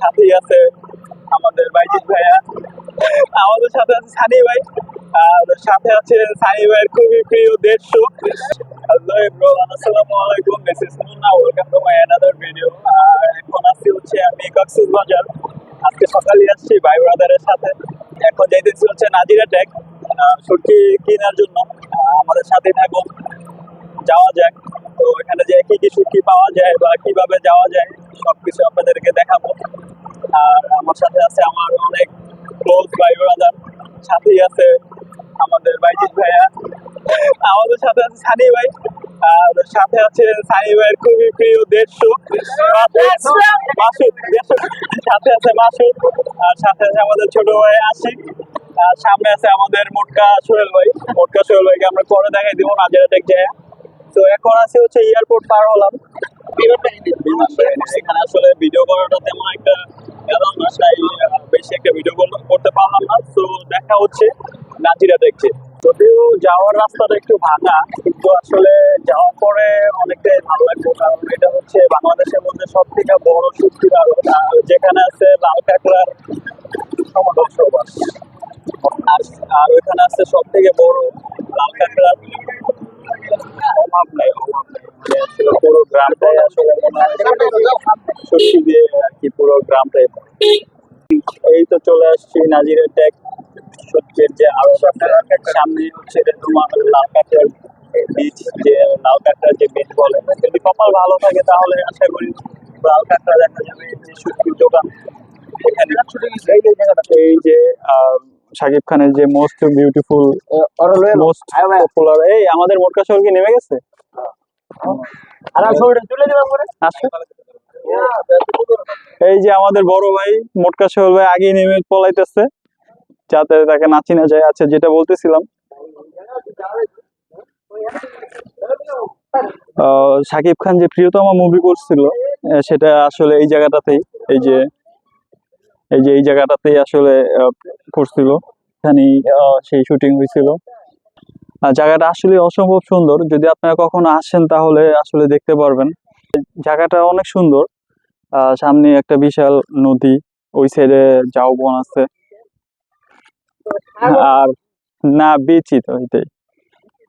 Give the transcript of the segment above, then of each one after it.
সাথেই আছে আমাদের বাইজিৎ ভাইয়া। আমাদের সাথে আছে সানি ভাই। আর সাথে আছে সানি ভাইয়ের খুবই প্রিয় দেড়শো। হ্যালো এভরিওয়ান আসসালামু আলাইকুম this is Munna welcome to my another video এখন আছি হচ্ছে আমি কক্সবাজার আজকে সকালে আসছি ভাই ব্রাদারের সাথে। এখন যাইতেছি হচ্ছে নাজিরা ট্যাগ সত্যি কেনার জন্য। আমাদের সাথে থাকুন যাওয়া যাক। তো এখানে যে কি কি সুটকি পাওয়া যায় বা কীভাবে যাওয়া যায়, সবকিছু আপনাদেরকে দেখাবো। আর আমার সাথে আছে আমার অনেক ক্লোজ ভাই ব্রাদার সাথেই আছে আমাদের বাইজিৎ ভাইয়া। আমাদের সাথে আছে সানি ভাই আর সাথে আছে সানি ভাইয়ের খুবই প্রিয় দেড়শো। মাসুদ সাথে আছে মাসুদ আর সাথে আছে আমাদের ছোট ভাই আশিক। আর সামনে আছে আমাদের মোটকা সোহেল ভাই। মোটকা সোহেল ভাইকে আমরা পরে দেখাই দিব নাজারা টেক যায় তো এখন আছে হচ্ছে এয়ারপোর্ট পার হলাম। এখানে আসলে ভিডিও করাটা তেমন একটা বেশি একটা ভিডিও করতে পারলাম না তো দেখা হচ্ছে নাজিরা দেখছে যদিও যাওয়ার রাস্তাটা একটু ভাঙা কিন্তু আসলে যাওয়ার পরে অনেকটাই ভালো লাগছে কারণ এটা হচ্ছে বাংলাদেশের মধ্যে সব থেকে বড় আর যেখানে আছে লাল কাঁকড়ার আর আর ওইখানে আছে সব থেকে নাজিরের ট্যাগ সত্যের যে আরও সামনে হচ্ছে তোমার লাল কাঠের বীজ যে লাল কাঠের যে বীজ বলে যদি কপাল ভালো থাকে তাহলে আশা করি লাল কাঠটা দেখা যাবে যে সত্যির দোকান। এখানে এই যে শাকিব খানের যে মোস্ট বিউটিফুল মোস্ট পপুলার এই আমাদের মোটকা শহর কি নেমে গেছে? আসো। এই যে আমাদের বড় ভাই মোটকা শহর ভাই আগে নেমে পলাইতেছে। যাতে তাকে নাচি না যায় আচ্ছা যেটা বলতেছিলাম। শাকিব খান যে প্রিয়তমা মুভি করছিল সেটা আসলে এই জায়গাটাতেই এই যে এই যে এই জায়গাটাতেই আসলে করছিল। এখানেই আহ, সেই শুটিং হয়েছিল। জায়গাটা আসলে অসম্ভব সুন্দর। যদি আপনারা কখনো আসেন তাহলে আসলে দেখতে পারবেন। জায়গাটা অনেক সুন্দর। সামনে একটা বিশাল নদী ওই সাইডে ঝাউবন আছে। আর না বিচই তো এটাই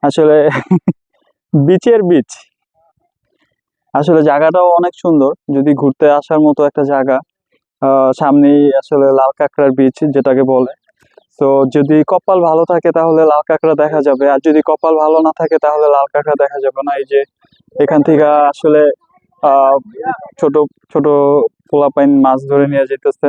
আসলে বিচের বিচ আসলে জায়গাটাও অনেক সুন্দর। যদি ঘুরতে আসার মতো একটা জায়গা আহ, সামনেই আসলে লাল কাঁকড়ার বিচ যেটাকে বলে। তো যদি কপাল ভালো থাকে তাহলে লাল কাঁকড়া দেখা যাবে। আর যদি কপাল ভালো না থাকে তাহলে লাল কাঁকড়া দেখা যাবে না। এই যে এখান থেকে আসলে ছোট ছোট পোলাপাইন মাছ ধরে নিয়ে যেতেছে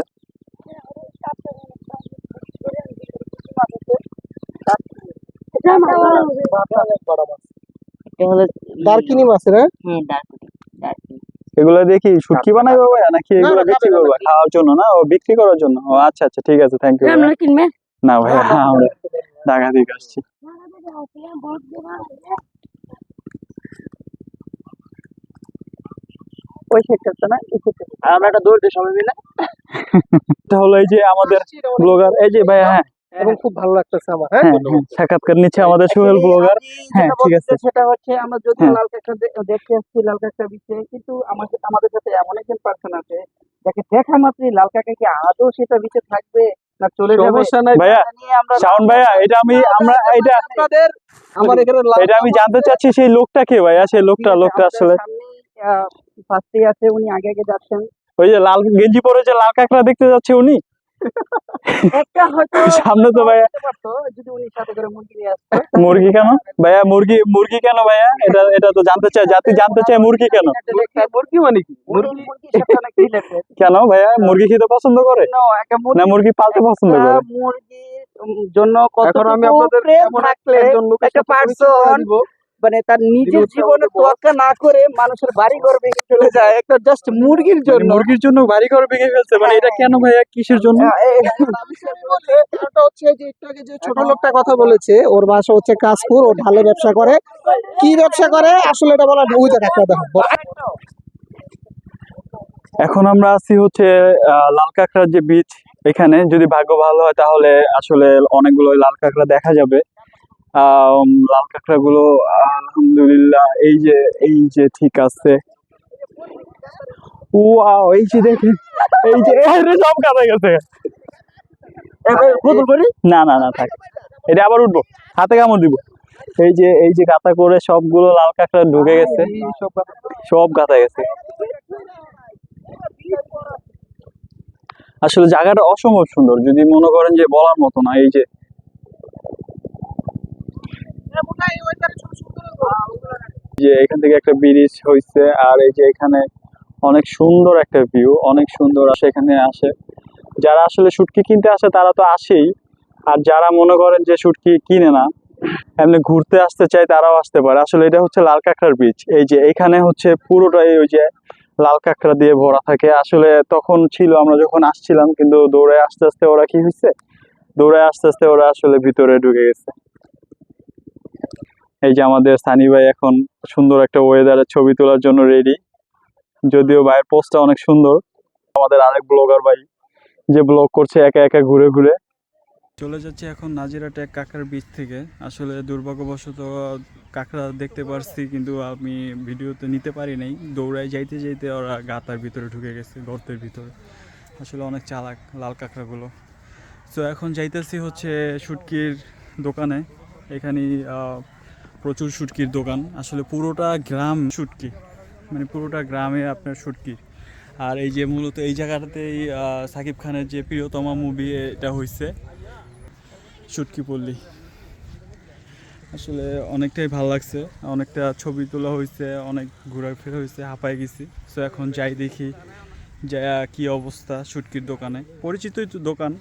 দারকিনি মাছ রে এগুলো দেখি শুটকি বানাইবে ভাইয়া নাকি এগুলো বিক্রি খাওয়ার জন্য না ও বিক্রি করার জন্য ও আচ্ছা আচ্ছা ঠিক আছে থ্যাংক ইউ না ভাইয়া আমরা ঢাকা থেকে আসছি ওই সেক্টরটা না এই সেক্টর আমরা একটা দৌড়তে সবাই মিলে। এটা হলো এই যে আমাদের ব্লগার এই যে ভাইয়া হ্যাঁ। এবং খুব ভালো লাগতেছে আমার হ্যাঁ? হ্যাঁ হ্যাঁ, সাক্ষাৎকার নিচ্ছে আমাদের সোহেল ব্লগার। হ্যাঁ ঠিক আছে। সেটা হচ্ছে আমরা যদি হ্যাঁ। লাল দে- দেখতে আসছি লাল কাঁকড়া বিচে কিন্তু আমাদের আমাদের সাথে এমন একজন পার্সন আছে যাকে দেখা মাত্রই লাল কাঁকড়া কি আদৌ সেটা বিচে থাকবে না চলে যাবে সমস্যা নাই। ভাইয়া এটা নিয়ে আমরা শাওন ভাইয়া এটা আমি আমরা এটা আপনাদের আমার এখানে এটা আমি জানতে চাচ্ছি সেই লোকটা কে ভাইয়া? সেই লোকটা লোকটা আসলে ফার্স্টে আছে উনি আগে আগে যাচ্ছেন। ওই যে লাল গেঞ্জি পরে যে লাল কাঁকড়া দেখতে যাচ্ছে উনি? একটা হয়তো সামনে তো ভাইয়া যদি উনি সাথে করে মুরগি নিয়ে আসতো। মুরগি কেন? ভাইয়া মুরগি মুরগি কেন ভাইয়া? এটা এটা তো জানতে চাই জাতি জানতে চাই মুরগি কেন? মুরগি মানে কি? মুরগি কেন ভাইয়া? মুরগি খেতে পছন্দ করে? না মুরগি পালতে পছন্দ করে? মুরগির জন্য এখন আমি আপনাদের এমন একটা সাথে মানে তার নিজের জীবনের তোয়াক্কা না করে মানুষের বাড়ি ঘর ভেঙে চলে যায়। একটা জাস্ট মুরগির মানে জন্য। মুরগির জন্য বাড়ি ঘর ভেঙে ফেলছে। মানে এটা কেন ভাইয়া? কিসের জন্য? বলতে হচ্ছে যে একটু আগে যে ছোট লোকটা কথা বলেছে ওর বাসা হচ্ছে কাশপুর ও ঢালে ব্যবসা করে। কি ব্যবসা করে? আসলে এটা বলা একটা দেখো এখন আমরা আছি হচ্ছে আহ, লাল কাঁকড়ার যে বীজ। এখানে যদি ভাগ্য ভালো হয় তাহলে আসলে অনেকগুলো লাল কাঁকড়া দেখা যাবে। লাল কাঁকড়া গুলো আলহামদুলিল্লাহ, এই যে এই যে ঠিক আছে। ওয়াও এই যে দেখেন, এই যে সব কাটা গেছে। না না না, থাক। এটা আবার উঠবো। হাতে কামড় দিব। এই যে এই যে গাতা করে সবগুলো লাল কাঁকড়া ঢুকে গেছে। সব গাতা গেছে। আসলে জায়গাটা অসম্ভব সুন্দর। যদি মনে করেন যে বলার মতো না, এই যে যে এখান থেকে একটা ব্রিজ হয়েছে আর এই যে এখানে অনেক সুন্দর একটা ভিউ অনেক সুন্দর আসে এখানে আসে। যারা আসলে শুটকি কিনতে আসে, তারা তো আসেই। আর যারা মনে করেন যে শুটকি কিনে না, এমনি ঘুরতে আসতে চায়, তারাও আসতে পারে। আসলে এটা হচ্ছে লাল কাঁকড়ার বীজ এই যে এখানে হচ্ছে পুরোটাই ওই যে লাল কাঁকড়া দিয়ে ভরা থাকে। আসলে তখন ছিল, আমরা যখন আসছিলাম, কিন্তু দৌড়ে আস্তে আস্তে ওরা কি হয়েছে দৌড়ে আস্তে আস্তে ওরা আসলে ভিতরে ঢুকে গেছে। এই যে আমাদের সানি ভাই এখন সুন্দর একটা ওয়েদারের ছবি তোলার জন্য রেডি যদিও ভাইয়ের পোস্টটা অনেক সুন্দর। আমাদের আরেক ব্লগার ভাই যে ব্লগ করছে একা একা ঘুরে ঘুরে। চলে যাচ্ছে এখন নাজিরাট এক কাঁকড়ার বীজ থেকে। আসলে দুর্ভাগ্যবশত কাঁকড়া দেখতে পারছি, কিন্তু আমি ভিডিওতে নিতে পারি নাই। দৌড়ায় যাইতে যাইতে ওরা গাতার ভিতরে ঢুকে গেছে, গর্তের ভিতরে। আসলে অনেক চালাক লাল কাঁকড়াগুলো। তো এখন যাইতেছি হচ্ছে শুটকির দোকানে। এখানে প্রচুর শুটকির দোকান। আসলে পুরোটা গ্রাম শুটকি। মানে পুরোটা গ্রামে আপনার শুটকি। আর এই যে মূলত এই জায়গাটাতেই সাকিব খানের যে প্রিয়তমা মুভি এটা হয়েছে শুটকি পল্লী। আসলে অনেকটাই ভালো লাগছে। অনেকটা ছবি তোলা হয়েছে অনেক ঘোরাফেরা হয়েছে হাঁপায় গেছি। সো এখন যাই দেখি যা কি অবস্থা শুটকির দোকানে। পরিচিতই তো দোকান।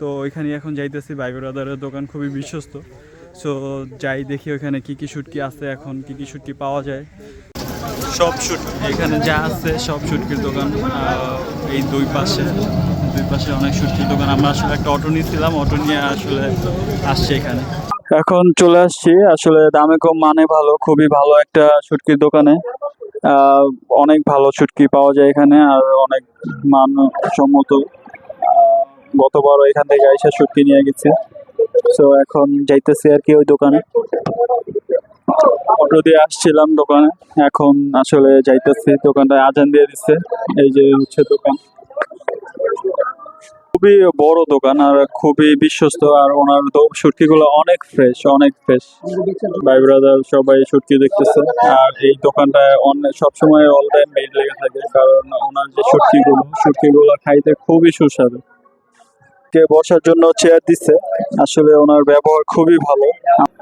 তো ওইখানে এখন যাইতেছি ভাই ব্রাদারের দোকান, খুবই বিশ্বস্ত। সো যাই দেখি ওখানে কি কি শুটকি আছে এখন কি কি শুটকি পাওয়া যায়। সব শুট এখানে যা আছে সব শুটকির দোকান এই দুই পাশে। দুই পাশে অনেক শুটকির দোকান। আমরা আসলে একটা অটো নিয়েছিলাম অটো নিয়ে আসলে আসছে এখানে। এখন চলে আসছি। আসলে দামে কম মানে ভালো খুবই ভালো একটা শুটকির দোকানে। আহ, অনেক ভালো শুটকি পাওয়া যায় এখানে আর অনেক মানসম্মত আহ, গতবারও এখান থেকে আইসা শুটকি নিয়ে গেছে। তো এখন যাইতেছি আর কি ওই দোকানে। অটো দিয়ে আসছিলাম দোকানে। এখন আসলে যাইতেছি দোকানটায় আজান দিয়ে দিচ্ছে। এই যে হচ্ছে দোকান। খুবই বড় দোকান আর খুবই বিশ্বস্ত আর ওনার সুটকি গুলো অনেক ফ্রেশ অনেক ফ্রেশ ভাই ব্রাদার সবাই সুটকি দেখতেছে। আর এই দোকানটায় অনেক সবসময় অল টাইম ভিড় লেগে থাকে। কারণ ওনার যে সুটকি গুলো সুটকি গুলো খাইতে খুবই সুস্বাদু। কে বসার জন্য চেয়ার দিচ্ছে। আসলে ওনার ব্যবহার খুবই ভালো।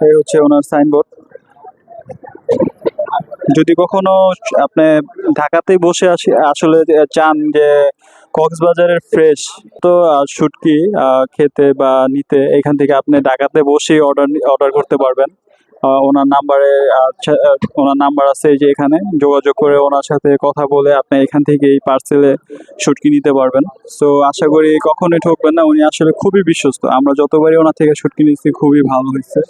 এই হচ্ছে ওনার সাইনবোর্ড যদি কখনো আপনি ঢাকাতেই বসে আসি, আসলে চান যে কক্সবাজারের ফ্রেশ তো সুটকি খেতে বা নিতে, এখান থেকে আপনি ঢাকাতে বসেই অর্ডার অর্ডার করতে পারবেন। ওনার নাম্বারে ওনার নাম্বার আছে এই যে এখানে। যোগাযোগ করে ওনার সাথে কথা বলে আপনি এখান থেকে এই পার্সেলে শুটকি নিতে পারবেন। সো আশা করি কখনোই ঠকবেন না। উনি আসলে খুবই বিশ্বস্ত। আমরা যতবারই ওনার থেকে শুটকি নিচ্ছি খুবই ভালো হয়েছে।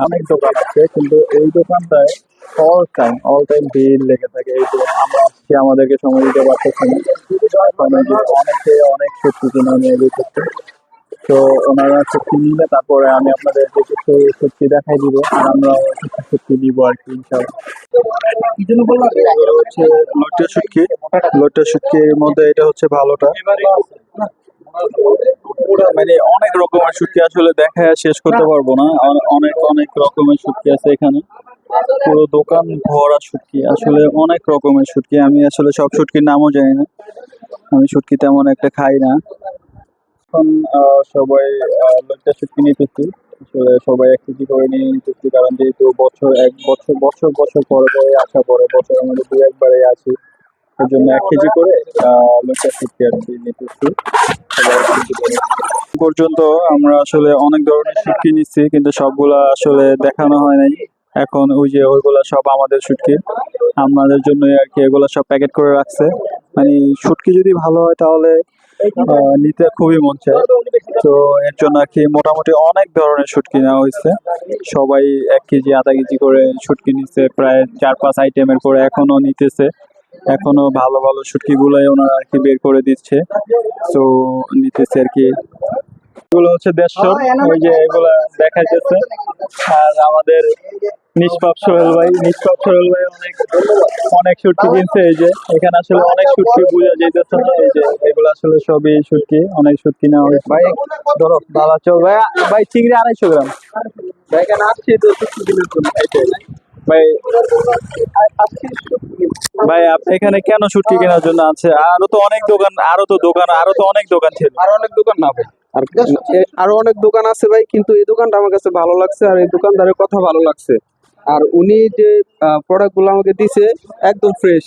অনেক দোকান আছে, কিন্তু এই দোকানটায় অল টাইম অল টাইম ভিড় লেগে থাকে। এই যে আমরা আসছি, আমাদেরকে সময় দিতে পারতেছি না। অনেকে, অনেক সত্যি কিনে নিয়ে তো ওনারা সত্যি নিলে তারপরে আমি আপনাদের কিছু সত্যি দেখাই দিব আর আমরা সত্যি দিব আর কি কি জন্য বললাম? হচ্ছে লট্টা শুটকি। লট্টা শুটকির মধ্যে এটা হচ্ছে ভালোটা। মানে অনেক রকমের শুটকি আসলে দেখা শেষ করতে পারব না। অনেক অনেক রকমের শুটকি আছে এখানে। পুরো দোকান ভরা শুটকি। আসলে অনেক রকমের শুটকি। আমি আসলে সব শুটকির নামও জানি না। আমি শুটকি তেমন একটা খাই না। এখন সবাই লইট্টা শুটকি নিতেছি। সবাই এক কেজি করে নিয়ে নিতেছি, কারণ যেহেতু বছর এক বছর বছর বছর পরে পরে আসা পরে বছর আমাদের দু একবারে আসি। ওই জন্য এক কেজি করে লইট্টা শুটকি আর কি নিতেছি। পর্যন্ত আমরা আসলে অনেক ধরনের শুটকি নিচ্ছি, কিন্তু সবগুলা আসলে দেখানো হয় নাই। এখন ওই যে ওইগুলা সব আমাদের শুটকি আমাদের জন্য আর কি এগুলা সব প্যাকেট করে রাখছে। মানে শুটকি যদি ভালো হয় তাহলে নিতে খুবই মন চায়। তো এর জন্য আর কি মোটামুটি অনেক ধরনের শুটকি নেওয়া হয়েছে। সবাই এক কেজি, আধা কেজি করে শুটকি নিচ্ছে প্রায় চার, পাঁচ আইটেমের করে এখনও নিতেছে। এখনও ভালো ভালো শুটকি গুলাই ওনারা আর কি বের করে দিচ্ছে। তো নিতেছে আর কি। এগুলো হচ্ছে দেড়শো ওই যে এগুলা দেখা যাচ্ছে আর আমাদের নিষ্পাপ সোহেল ভাই নিষ্পাপ সোহেল ভাই অনেক অনেক শুটকি কিনছে এই যে এখানে আসলে অনেক শুটকি বোঝা যাইতেছে না এই যে এগুলো আসলে সবই শুটকি অনেক শুটকি নেওয়া হয়েছে। ভাই ধরো দাদা চল ভাই ভাই চিংড়ি আড়াইশো গ্রাম। ভাই এখানে আসছি তো। ভাই ভাই আপনি এখানে কেন শুটকি কেনার জন্য আছে? আরও তো অনেক দোকান আরও তো দোকান আরও তো অনেক দোকান ছিল। আরও অনেক দোকান না ভাই। আর আরও অনেক দোকান আছে ভাই কিন্তু এই দোকানটা আমার কাছে ভালো লাগছে আর এই দোকানদারের কথা ভালো লাগছে। আর উনি যে প্রোডাক্টগুলো আমাকে দিছে একদম ফ্রেশ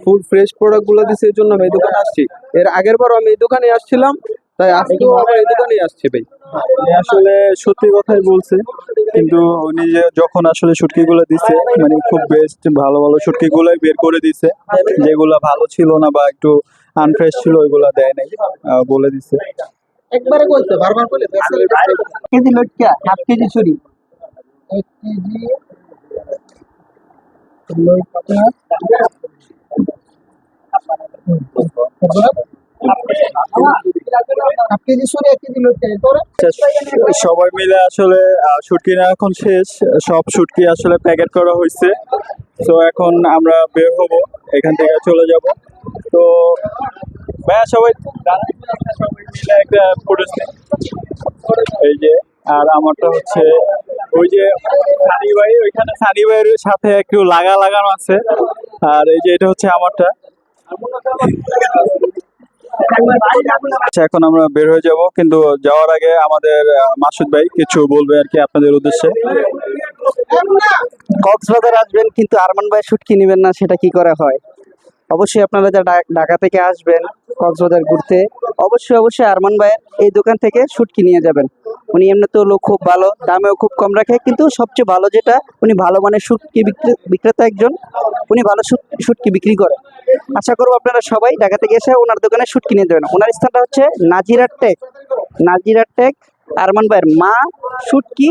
ফুল ফ্রেশ প্রোডাক্টগুলো দিছে এই জন্য আমি এই দোকানে আসছি। এর আগের বারও আমি এই দোকানে আসছিলাম তাই আজকেও আবার এই দোকানে আসছি ভাই। আসলে সত্যি কথাই বলছে কিন্তু উনি যে যখন আসলে শুটকি গুলো দিছে মানে খুব বেস্ট ভালো ভালো শুটকি গুলোই বের করে দিছে যেগুলো ভালো ছিল না বা একটু আনফ্রেশ ছিল ওইগুলা দেয় নাই বলে দিছে। একবারে বারবার কেজি লটকা হাফ কেজি ছুরি। এক কেজি সবাই মিলে আসলে শুটকি না এখন শেষ। সব শুটকি আসলে প্যাকেট করা হয়েছে। তো এখন আমরা বের হব এখান থেকে চলে যাব। তো ভাইয়া সবাই এই যে আর আমারটা হচ্ছে ওই যে সানি ভাই, ওইখানে সানি ভাইয়ের সাথে একটু লাগা লাগানো আছে। আর এই যে এটা হচ্ছে আমারটা। আচ্ছা এখন আমরা বের হয়ে যাব, কিন্তু যাওয়ার আগে আমাদের মাসুদ ভাই কিছু বলবে আর কি আপনাদের উদ্দেশ্যে। কক্সবাজার আসবেন, কিন্তু আরমান ভাই শুটকি নেবেন না, সেটা কি করা হয়? অবশ্যই আপনারা যা ঢাকা থেকে আসবেন, কক্সবাজার ঘুরতে, অবশ্যই অবশ্যই আরমান ভাইয়ের এই দোকান থেকে শুটকি নিয়ে যাবেন। উনি এমনিতেও লোক খুব ভালো, দামেও খুব কম রাখে, কিন্তু সবচেয়ে ভালো যেটা, উনি ভালো মানের শুটকি বিক্রে- বিক্রেতা একজন, উনি ভালো শুট- শুটকি বিক্রি করে। আশা করব আপনারা সবাই ঢাকা থেকে এসে ওনার দোকানে শুটকি নিয়ে যাবেন। ওনার স্থানটা হচ্ছে নাজিরার টেক। নাজিরার টেক আরমান ভাইয়ের মা শুটকি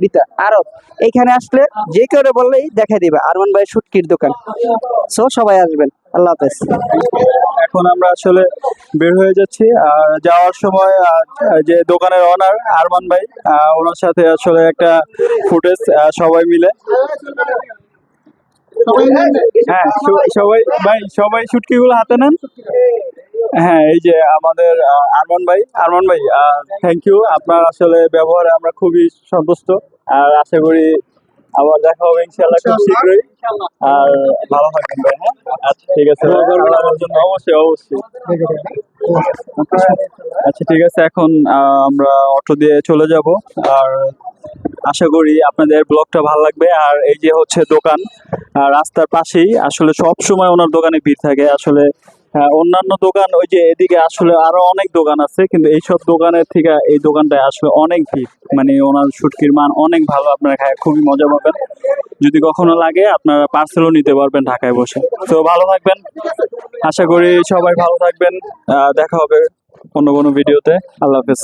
বিতা আরব। এইখানে আসলে যে কেউ বললেই দেখাই দিবে, আরমান ভাইয়ের শুটকির দোকান। সো সবাই আসবেন। আল্লাহ হাফেজ। এখন আমরা আসলে বের হয়ে যাচ্ছি, আর যাওয়ার সময় যে দোকানের অনার আরমান ভাই ওনার সাথে আসলে একটা ফুটেজ সবাই মিলে। হ্যাঁ সবাই ভাই, সবাই শুটকি গুলো হাতে নেন। হ্যাঁ এই যে আমাদের আরমান ভাই আরমান ভাই থ্যাংক ইউ আপনার আসলে ব্যবহারে আমরা খুবই সন্তুষ্ট আর আশা করি আবার দেখা হবে ইনশাল্লাহ খুব শীঘ্রই। আর ভালো থাকবেন ভাই হ্যাঁ? আচ্ছা ঠিক আছে। আমার জন্য অবশ্যই অবশ্যই। আচ্ছা ঠিক আছে এখন আমরা অটো দিয়ে চলে যাব। আর আশা করি আপনাদের ব্লগটা ভালো লাগবে। আর এই যে হচ্ছে দোকান রাস্তার পাশেই আসলে সব সময় ওনার দোকানে ভিড় থাকে। আসলে অন্যান্য দোকান, ওই যে এদিকে আসলে আরও অনেক দোকান আছে, কিন্তু এইসব দোকানের থেকে এই দোকানটায় আসলে অনেক ভিড়। মানে ওনার শুটকির মান অনেক ভালো, আপনারা খায়, খুবই মজা পাবেন। যদি কখনো লাগে, আপনারা পার্সেলও নিতে পারবেন ঢাকায় বসে। তো ভালো থাকবেন। আশা করি সবাই ভালো থাকবেন। দেখা হবে অন্য কোনো ভিডিওতে আল্লাহ হাফেজ।